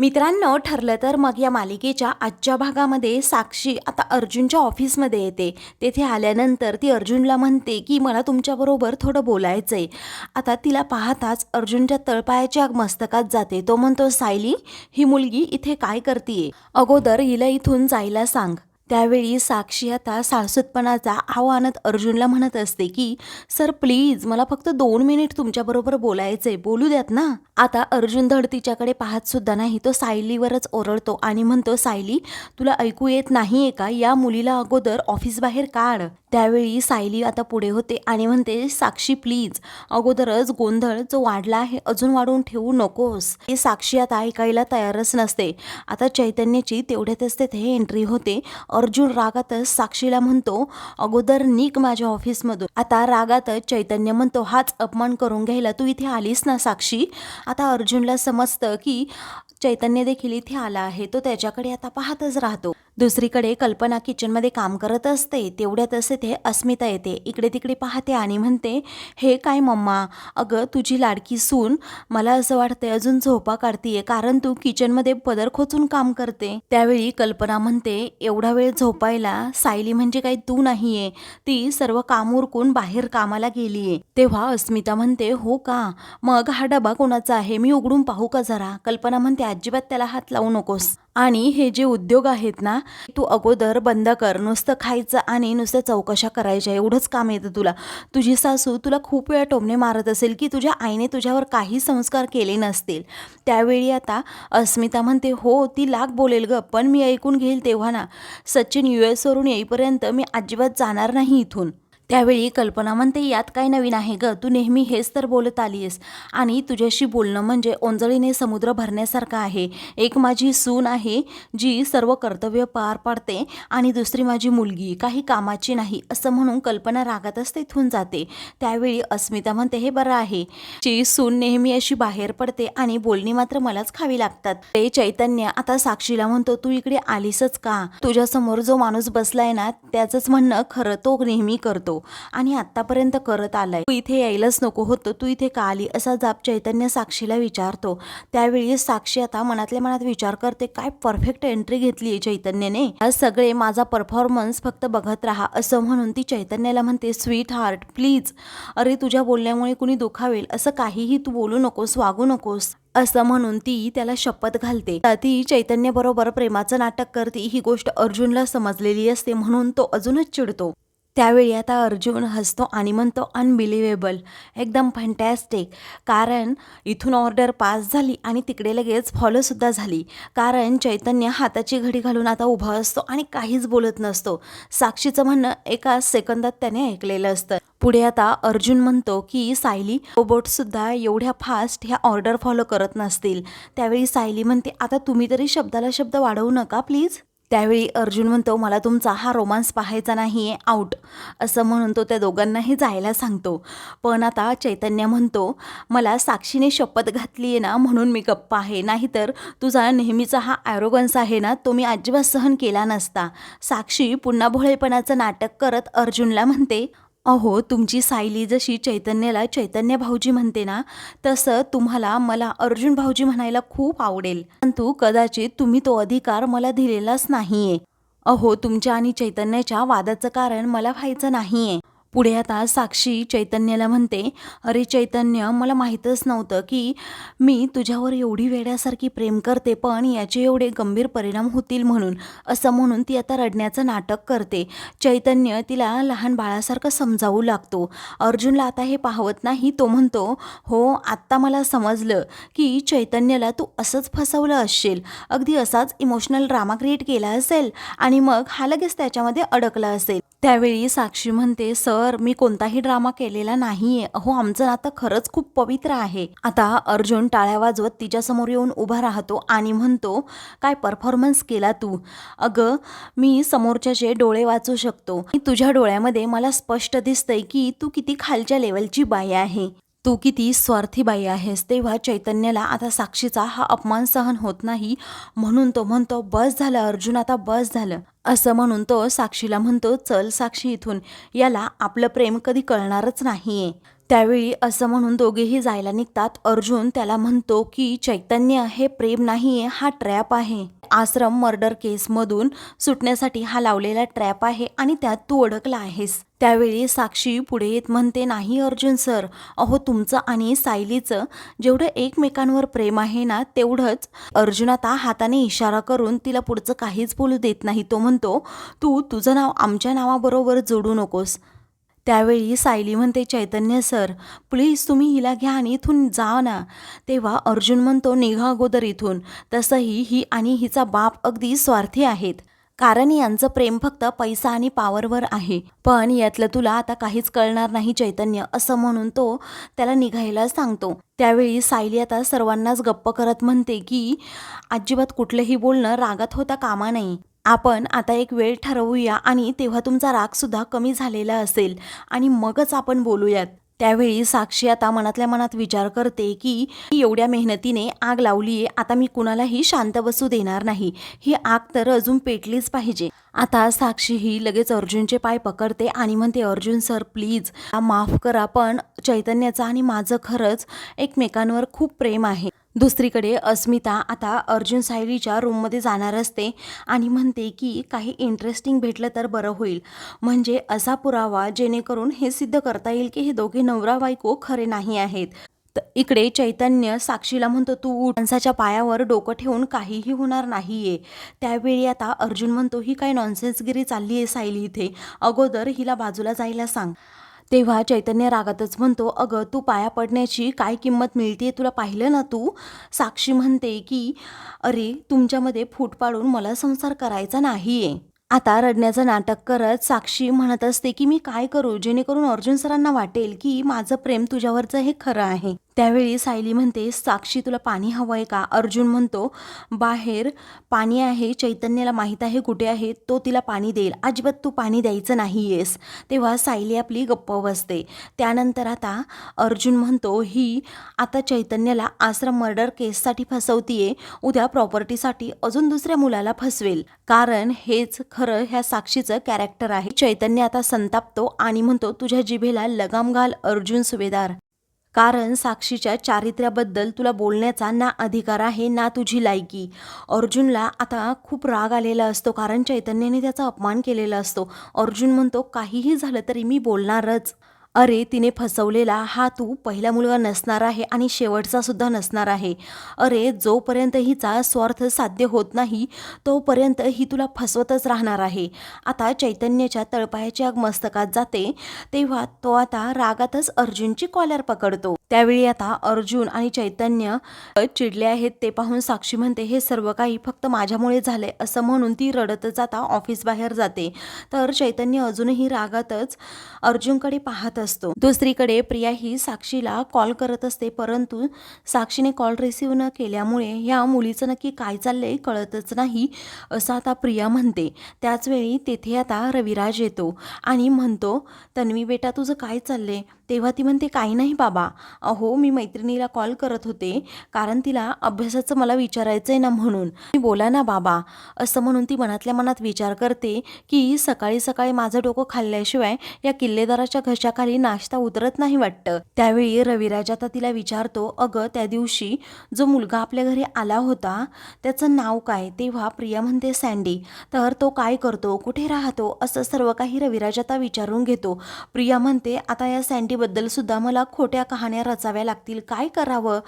मित्रांनो ठरलं तर मग या मालिकेच्या आजच्या भागामध्ये साक्षी आता अर्जुनच्या ऑफिसमध्ये येते. तेथे आल्यानंतर ती अर्जुनला म्हणते की मला तुमच्याबरोबर थोडं बोलायचं आहे आता तिला पाहताच अर्जुनच्या तळपायाच्या मस्तकात जाते. तो म्हणतो सायली ही मुलगी इथे काय करतीये? अगोदर हिला इथून जायला सांग. त्यावेळी साक्षी आता साळसूतपणाचा आव आणत अर्जुनला म्हणत असते की सर प्लीज मला फक्त दोन मिनिट तुमच्याबरोबर बोलायचंय. बोलू द्यात ना? आता अर्जुन धड तिच्याकडे पाहत सुद्धा नाही. तो सायलीवरच ओरडतो आणि म्हणतो सायली तुला ऐकू येत नाहीये का? या मुलीला अगोदर ऑफिस बाहेर काढ. त्यावेळी सायली आता पुढे होते आणि म्हणते साक्षी प्लीज अगोदरच गोंधळ जो वाढला आहे अजून वाढवून ठेवू नकोस. हे साक्षी आता ऐकायला तयारच नसते. आता चैतन्याची तेवढ्यातच तेथे एंट्री होते. अर्जुन रागातच साक्षीला म्हणतो अगोदर निक माझ्या ऑफिसमधून. आता रागातच चैतन्य म्हणतो हाच अपमान करून घ्यायला तू इथे आलीस ना साक्षी? आता अर्जुनला समजतं की चैतन्य देखील इथे आला आहे तो त्याच्याकडे आता पाहतच राहतो. दुसरीकडे कल्पना किचनमध्ये काम करत असते. तेवढ्यातच ते अस्मिता येते. इकडे तिकडे पाहते आणि म्हणते हे काय मम्मा? अगं तुझी लाडकी सून मला असं वाटतंय अजून झोपा काढतीये. कारण तू किचनमध्ये पदर खोचून काम करते. त्यावेळी कल्पना म्हणते एवढा वेळ झोपायला सायली म्हणजे काही तू नाहीये. ती सर्व काम उरकून बाहेर कामाला गेलीये. तेव्हा अस्मिता म्हणते हो का? मग हा डबा कोणाचा आहे? मी उघडून पाहू का जरा? कल्पना म्हणते अजिबात त्याला हात लावू नकोस. आणि हे जे उद्योग आहेत ना तू अगोदर बंद कर नुसतं खायचं आणि नुसतं चौकशा करायच्या एवढंच काम येतं तुला. तुझी सासू तुला खूप वेळा टोमणे मारत असेल की तुझ्या आईने तुझ्यावर काही संस्कार केले नसतील. त्यावेळी आता अस्मिता म्हणते हो ती लाग बोलेल ग पण मी ऐकून घेईल तेव्हा ना. सचिन यू एसवरून येईपर्यंत मी अजिबात जाणार नाही इथून. त्यावेळी कल्पना म्हणते यात काय नवीन आहे ग? तू नेहमी हेच तर बोलत आलीस आणि तुझ्याशी बोलणं म्हणजे ओंजळीने समुद्र भरण्यासारखं आहे. एक माझी सून आहे जी सर्व कर्तव्य पार पाडते आणि दुसरी माझी मुलगी. काही कामाची नाही. असं म्हणून कल्पना रागातच तिथून जाते. त्यावेळी अस्मिता म्हणते हे बरं आहे. जी सून नेहमी अशी बाहेर पडते आणि बोलणी मात्र मलाच खावी लागतात. ते चैतन्य आता साक्षीला म्हणतो तू इकडे आलीसच का? तुझ्यासमोर जो माणूस बसलाय ना त्याचंच म्हणणं खरं तो नेहमी करतो. आणि आतापर्यंत करत आलाय. तू इथे यायलाच नको होतं. तू इथे का आली? असा जाप चैतन्य साक्षीला विचारतो. त्यावेळी साक्षी आता मनातल्या मनात विचार करते काय परफेक्ट एंट्री घेतली आहे चैतन्यने सगळे माझा परफॉर्मन्स फक्त बघत राहा. असं म्हणून ती चैतन्याला म्हणते स्वीट हार्ट प्लीज अरे तुझ्या बोलण्यामुळे कुणी दुखावेल असं काहीही तू बोलू नकोस वागू नकोस. असं म्हणून ती त्याला शपथ घालते. ती चैतन्य बरोबर प्रेमाचं नाटक करते. ही गोष्ट अर्जुनला समजलेली असते म्हणून तो अजूनच चिडतो. त्यावेळी आता अर्जुन हसतो आणि म्हणतो अनबिलिव्हेबल एकदम फंटॅस्टिक कारण इथून ऑर्डर पास झाली आणि तिकडे लगेच फॉलोसुद्धा झाली. कारण चैतन्य हाताची घडी घालून आता उभा असतो आणि काहीच बोलत नसतो. साक्षीचं म्हणणं एका सेकंदात त्याने ऐकलेलं असतं. पुढे आता अर्जुन म्हणतो की सायली रोबोटसुद्धा एवढ्या फास्ट ह्या ऑर्डर फॉलो करत नसतील. त्यावेळी सायली म्हणते आता तुम्ही तरी शब्दाला शब्द वाढवू नका प्लीज त्यावेळी अर्जुन म्हणतो मला तुमचा हा रोमांस पाहायचा नाही आहे आऊट असं म्हणून तो त्या दोघांनाही जायला सांगतो. पण आता चैतन्य म्हणतो मला साक्षीने शपथ घातली आहे ना म्हणून मी गप्प आहे. नाहीतर तुझा नेहमीचा हा ॲरोगन्स आहे ना तो मी अजिबात सहन केला नसता. साक्षी पुन्हा भोळेपणाचं नाटक करत अर्जुनला म्हणते अहो तुमची सायली जशी चैतन्याला चैतन्य भाऊजी म्हणते ना तसं तुम्हाला मला अर्जुन भाऊजी म्हणायला खूप आवडेल. परंतु कदाचित तुम्ही तो अधिकार मला दिलेलाच नाहीये. अहो तुमच्या आणि चैतन्याच्या वादाचं कारण मला व्हायचं नाहीये. पुढे आता साक्षी चैतन्याला म्हणते अरे चैतन्य मला माहीतच नव्हतं की मी तुझ्यावर एवढी वेड्यासारखी प्रेम करते पण याचे एवढे गंभीर परिणाम होतील म्हणून असं म्हणून ती आता रडण्याचं नाटक करते. चैतन्य तिला लहान बाळासारखं समजावू लागतो. अर्जुनला आता हे पाहवत नाही तो म्हणतो हो आत्ता मला समजलं की चैतन्याला तू असंच फसवलं असशील अगदी असाच इमोशनल ड्रामा क्रिएट केला असेल आणि मग हा लगेच त्याच्यामध्ये अडकला असेल. त्यावेळी साक्षी म्हणते सर मी कोणताही ड्रामा केलेला नाहीये. अहो आमचं नातं खरंच खूप पवित्र आहे. आता अर्जुन टाळ्या वाजवत तिच्यासमोर येऊन उभा राहतो आणि म्हणतो काय परफॉर्मन्स केला तू? अगं मी समोरच्याचे डोळे वाचू शकतो. तुझ्या डोळ्यामध्ये मला स्पष्ट दिसतंय की तू किती खालच्या लेवलची बाई आहे. तू किती स्वार्थी बाई आहेस तेव्हा चैतन्याला आता साक्षीचा हा अपमान सहन होत नाही. म्हणून तो म्हणतो बस झालं अर्जुन आता बस झालं. असं म्हणून तो साक्षीला म्हणतो चल साक्षी इथून. याला आपलं प्रेम कधी कळणारच नाहीये. त्यावेळी असं म्हणून दोघेही जायला निघतात. अर्जुन त्याला म्हणतो की चैतन्य हे प्रेम नाहीये हा ट्रॅप आहे. आश्रम मर्डर केसमधून सुटण्यासाठी हा लावलेला ट्रॅप आहे आणि त्यात तू अडकला आहेस. त्यावेळी साक्षी पुढे येत म्हणते नाही अर्जुन सर अहो तुमचं आणि सायलीचं जेवढं एकमेकांवर प्रेम आहे ना तेवढंच. अर्जुन आता हाताने इशारा करून तिला पुढचं काहीच बोलू देत नाही. तो म्हणतो तू तुझं नाव आमच्या नावाबरोबर जोडू नकोस. त्यावेळी सायली म्हणते चैतन्य सर प्लीज तुम्ही हिला घ्या आणि इथून जा ना. तेव्हा अर्जुन म्हणतो निघा अगोदर इथून. तसंही ही आणि हिचा बाप अगदी स्वार्थी आहेत. कारण यांचं प्रेम फक्त पैसा आणि पावरवर आहे. पण यातलं तुला आता काहीच कळणार नाही चैतन्य असं म्हणून तो त्याला निघायला सांगतो. त्यावेळी सायली आता सर्वांनाच गप्प करत म्हणते की अजिबात कुठलंही बोलणं रागात होता कामा नाही आपण आता एक वेळ ठरवूया आणि तेव्हा तुमचा रागसुद्धा कमी झालेला असेल. आणि मगच आपण बोलूयात. त्यावेळी साक्षी आता मनातल्या मनात विचार करते की एवढ्या मेहनतीने आग लावलीये आता मी कुणालाही शांत बसू देणार नाही. ही आग तर अजून पेटलीच पाहिजे. आता साक्षी ही लगेच अर्जुनचे पाय पकडते आणि म्हणते अर्जुन सर प्लीज माफ करा. पण चैतन्याचं आणि माझं खरंच एकमेकांवर खूप प्रेम आहे. दुसरीकडे अस्मिता आता अर्जुन सायलीच्या रूममध्ये जाणार असते आणि म्हणते की काही इंटरेस्टिंग भेटलं तर बरं होईल. म्हणजे असा पुरावा जेणेकरून हे सिद्ध करता येईल की हे दोघे नवरा बायको खरे नाही आहेत. त- इकडे चैतन्य साक्षीला म्हणतो तू माणसाच्या पायावर डोकं ठेवून काहीही होणार नाहीये. त्यावेळी आता अर्जुन म्हणतो ही काय नॉनसेन्सगिरी चालली आहे सायली इथे. अगोदर हिला बाजूला जायला सांग. तेव्हा चैतन्य रागातच म्हणतो अगं तू पाया पडण्याची काय किंमत मिळते तुला पाहिलं ना तू? साक्षी म्हणते की अरे तुमच्यामध्ये फूट पाडून मला संसार करायचा नाहीये. आता रडण्याचं नाटक करत साक्षी म्हणत असते की मी काय करू? जेणेकरून अर्जुन सरांना वाटेल की माझं प्रेम तुझ्यावरचं हे खरं आहे. त्यावेळी सायली म्हणते साक्षी तुला पाणी हवं आहे का? अर्जुन म्हणतो बाहेर पाणी आहे चैतन्याला माहीत आहे कुठे आहे तो तिला पाणी देईल. अजिबात तू पाणी द्यायचं नाही आहेस. तेव्हा सायली आपली गप्प बसते. त्यानंतर आता अर्जुन म्हणतो ही आता चैतन्याला आश्रम मर्डर केससाठी फसवतीये उद्या प्रॉपर्टीसाठी अजून दुसऱ्या मुलाला फसवेल. कारण हेच खरं ह्या साक्षीचं कॅरेक्टर आहे. चैतन्य आता संतापतो आणि म्हणतो तुझ्या जिभेला लगाम घाल अर्जुन सुभेदार. कारण साक्षीच्या चारित्र्याबद्दल तुला बोलण्याचा ना अधिकार आहे ना तुझी लायकी. अर्जुनला आता खूप राग आलेला असतो कारण चैतन्याने त्याचा अपमान केलेला असतो. अर्जुन म्हणतो काहीही झालं तरी मी बोलणारच. अरे तिने फसवलेला हा तू पहिला मुलगा नसणार आहे आणि शेवटचा सुद्धा नसणार आहे. अरे जोपर्यंत हिचा स्वार्थ साध्य होत नाही तोपर्यंत ही तुला फसवतच राहणार आहे. आता चैतन्याच्या तळपायाची आग मस्तकात जाते तेव्हा तो आता रागातच अर्जुनची कॉलर पकडतो. त्यावेळी आता अर्जुन आणि चैतन्य चिडले आहेत. ते पाहून साक्षी म्हणते हे सर्व काही फक्त माझ्यामुळे झाले असं म्हणून ती रडतच आता ऑफिस बाहेर जाते. तर चैतन्य अजूनही रागातच अर्जुनकडे पाहत असतो. दुसरीकडे प्रिया ही साक्षीला कॉल करत असते परंतु साक्षीने कॉल रिसीव्ह न केल्यामुळे ह्या मुलीचं नक्की काय चाललंय कळतच नाही असं आता प्रिया म्हणते. त्याचवेळी तेथे आता रविराज येतो आणि म्हणतो तन्वी बेटा तुझं काय चाललंय? तेव्हा ती म्हणते काही नाही बाबा. अहो मी मैत्रिणीला कॉल करत होते. कारण तिला अभ्यासाचं मला विचारायचं आहे ना म्हणून. मी बोला ना बाबा. असं म्हणून ती मनातल्या मनात विचार करते की सकाळी सकाळी माझं डोकं खाल्ल्याशिवाय या किल्लेदाराच्या घशाखाली नाश्ता उतरत नाही वाटतं. त्यावेळी रविराज आता तिला विचारतो अगं त्या दिवशी जो मुलगा आपल्या घरी आला होता त्याचं नाव काय? तेव्हा प्रिया म्हणते सँडी तर तो काय करतो? कुठे राहतो? असं सर्व काही रविराज आता विचारून घेतो. प्रिया म्हणते आता या सँडी सँडीबद्दल सुद्धा मला खोट्या कहाण्या रचाव्या लागतील. काय करावं?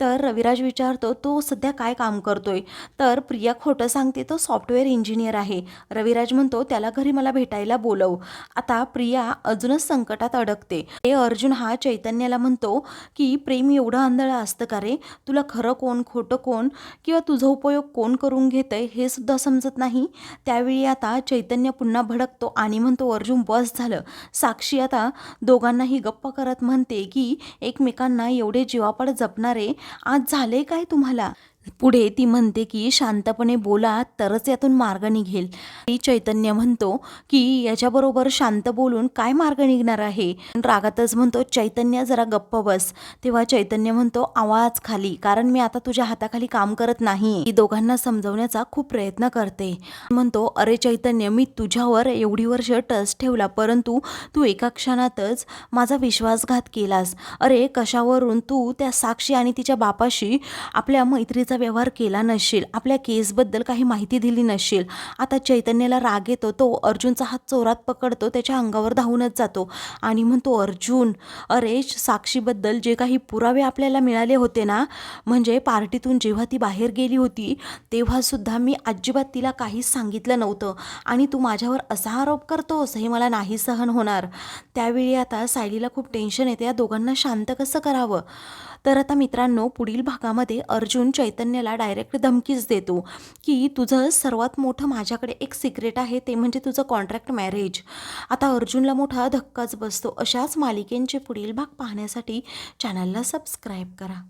तर रविराज विचारतो तो सध्या काय काम करतोय? तर प्रिया खोटं सांगते तो सॉफ्टवेअर इंजिनियर आहे. रविराज म्हणतो त्याला घरी मला भेटायला बोलव. आता प्रिया अजूनच संकटात अडकते. ते अर्जुन हा चैतन्याला म्हणतो की प्रेम एवढं आंधळं असतं का रे? तुला खरं कोण खोटं कोण किंवा तुझा उपयोग कोण करून घेतंय हे सुद्धा समजत नाही? त्यावेळी आता चैतन्य पुन्हा भडकतो आणि म्हणतो अर्जुन बस झालं. साक्षी आता दोघांनाही गप्प करत म्हणते की एकमेकांना एवढे जीवापाड जपणारे आज झाले काय तुम्हाला? पुढे ती म्हणते की शांतपणे बोला तरच यातून मार्ग निघेल. ती चैतन्य म्हणतो की याच्याबरोबर शांत बोलून काय मार्ग निघणार आहे? रागातच म्हणतो चैतन्य जरा गप्प बस. तेव्हा चैतन्य म्हणतो आवाज खाली कारण मी आता तुझ्या हाताखाली काम करत नाही. ती दोघांना समजवण्याचा खूप प्रयत्न करते. म्हणतो अरे चैतन्य मी तुझ्यावर एवढी वर्ष टच ठेवला परंतु तू एका क्षणातच माझा विश्वासघात केलास. अरे कशावरून तू त्या साक्षी आणि तिच्या बापाशी आपल्या मैत्रीचा व्यवहार केला नसशील आपल्या केसबद्दल काही माहिती दिली नसशील आता चैतन्याला राग येतो तो अर्जुनचा हात चोरात पकडतो त्याच्या अंगावर धावूनच जातो आणि म्हणतो अर्जुन अरे साक्षीबद्दल जे काही पुरावे आपल्याला मिळाले होते ना म्हणजे पार्टीतून जेव्हा ती बाहेर गेली होती तेव्हासुद्धा मी अजिबात तिला काहीच सांगितलं नव्हतं आणि तू माझ्यावर असा आरोप करतोस हे मला नाही सहन होणार. त्यावेळी आता सायलीला खूप टेन्शन येते या दोघांना शांत कसं करावं? तर आता मित्रांनो पुढील भागामध्ये अर्जुन चैतन्य चैतन्यला डायरेक्ट धमकीच देतो की तुझं सर्वात मोठं माझ्याकडे एक सिक्रेट आहे ते म्हणजे तुझं कॉन्ट्रॅक्ट मॅरेज आता अर्जुनला मोठा धक्काच बसतो. अशाच मालिकेंचे पुढील भाग पाहण्यासाठी चॅनलला सबस्क्राईब करा.